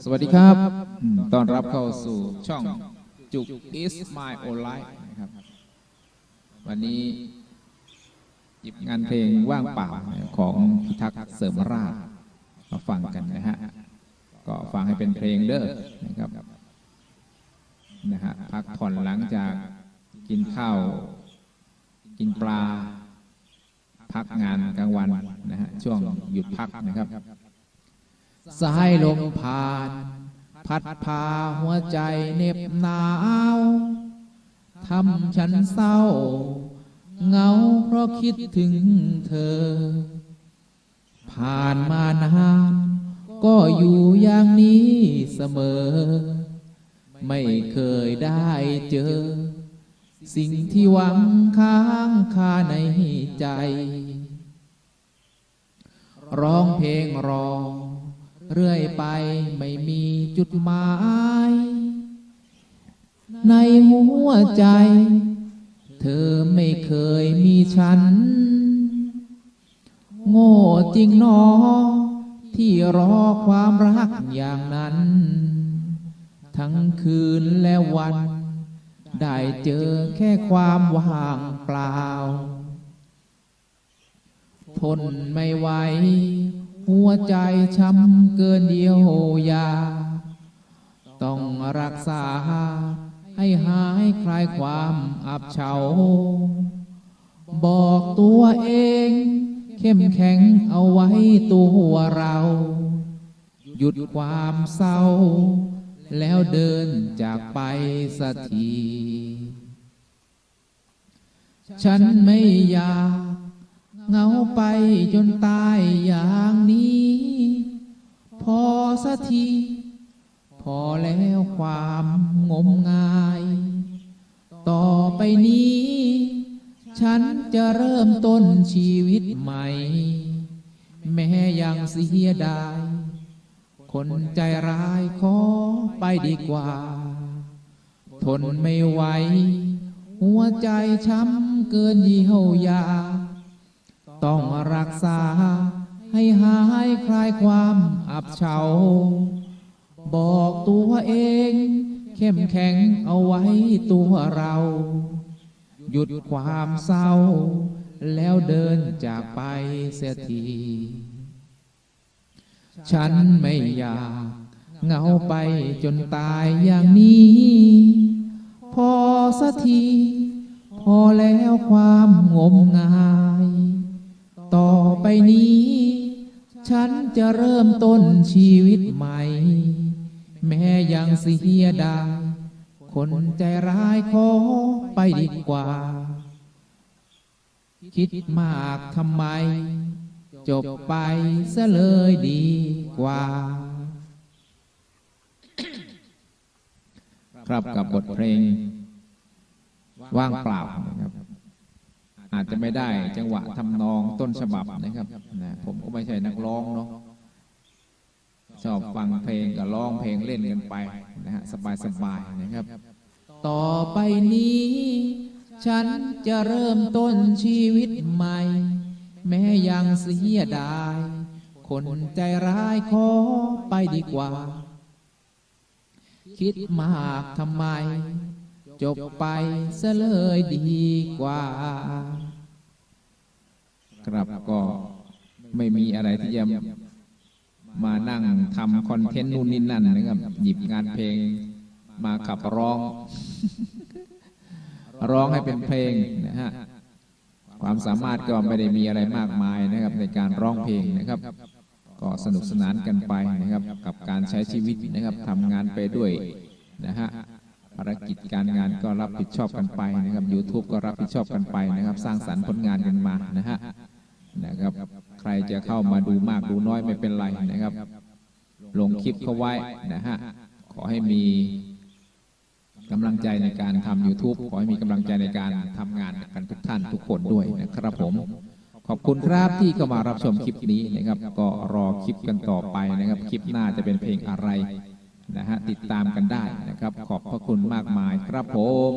สวัสดีครับต้อนรับเข้าสู่ช่องจุก is my o l i f e นะครับ วันนี้หยิบงานเพลงว่างเปล่าของพิทักษ์เสริมราชมาฟังกันนะฮะ ก็ฟังให้เป็นเพลงเด้อนะครับ นะฮะ พักผ่อนหลังจากกินข้าว กินปลา พักงานกลางวันนะฮะ ช่วงหยุดพักนะครับ สายลมผ่าน พัดพาหัวใจเหน็บหนาวทำฉันเศร้าเหงาเพราะคิดถึงเธอ ผ่านมานานก็อยู่อย่างนี้เสมอ ไม่เคยได้เจอ สิ่งที่หวังค้างคาในใจ ร้องเพลงรอง เรื่อยไปไม่มีจุดหมาย ในหัวใจ เธอไม่เคยมีฉัน โง่จริงหนอ ที่รอความรักอย่างนั้น ทั้งคืนและวัน ได้เจอแค่ความว่างเปล่าทนไม่ไหว หัวใจช้ำเกินเดียวยา ต้องรักษา ให้หายคลายความอับเฉา บอกตัวเอง เข้มแข็งเอาไว้ตัวเรา หยุดความเศร้า แล้วเดินจากไปสักที ฉันไม่อยาก เหงาไปจนตายอย่างนี้ พอสักที พอแล้วความงมงาย ต่อไปนี้ ฉันจะเริ่มต้นชีวิตใหม่ แม้ยังเสียดาย คนใจร้ายขอไปดีกว่า ทนไม่ไหว หัวใจช้ำเกินเยี่ยวยา ต้องรักษา ให้หายคลายความอับเฉา บอกตัวเอง เข้มแข็งเอาไว้ตัวเรา หยุดความเศร้า แล้วเดินจากไปเสียที ฉันไม่อยากเหงาไปจนตายอย่างนี้ พอสักที พอแล้วความงมงายต่อไป นี้ ฉันจะเริ่มต้นชีวิตใหม่ แม้ยังเสียดายคนใจร้ายขอไปดีกว่า คิดมากทำไม จบไปซะเลยดีกว่า ครับกับบทเพลงว่างเปล่านะครับ อาจจะไม่ได้จังหวะทำนองต้นฉบับนะครับนะผมก็ไม่ใช่นักร้องเนาะชอบฟังเพลงกับร้องเพลงเล่นกันไปนะฮะสบายๆนะครับ ต่อไปนี้ ฉันจะเริ่มต้นชีวิตใหม่ แม้ยังเสียดาย คนใจร้ายขอไปดีกว่า คิดมากทำไม จบไปซะเลยดีกว่า ครับก็ไม่มีอะไรที่จะมานั่งทำคอนเทนต์นู่นนี่นั่นนะครับ หยิบงานเพลงมาขับร้อง ร้องให้เป็นเพลงนะฮะความสามารถก็ไม่ได้มีอะไรมากมายนะครับ ในการร้องเพลงนะครับ ก็สนุกสนานกันไปนะครับ กับการใช้ชีวิตนะครับทำงานไปด้วยนะฮะภารกิจการงานก็รับผิดชอบกันไปนะครับ YouTube ก็รับผิดชอบกันไปนะครับ สร้างสรรค์ผลงานกันมานะฮะ นะครับ ใครจะเข้ามาดูมากดูน้อยไม่เป็นไรนะครับ ลงคลิปเข้าไว้นะฮะขอให้มีกำลังใจในการทำ YouTube ขอให้มีกำลังใจในการทำงานกันทุกท่านทุกคนด้วยนะครับผม ขอบคุณครับที่เข้ามารับชมคลิปนี้นะครับ ก็รอคลิปกันต่อไปนะครับ คลิปหน้าจะเป็นเพลงอะไรนะฮะติดตามกันได้นะครับ ขอบพระคุณมากมายครับผม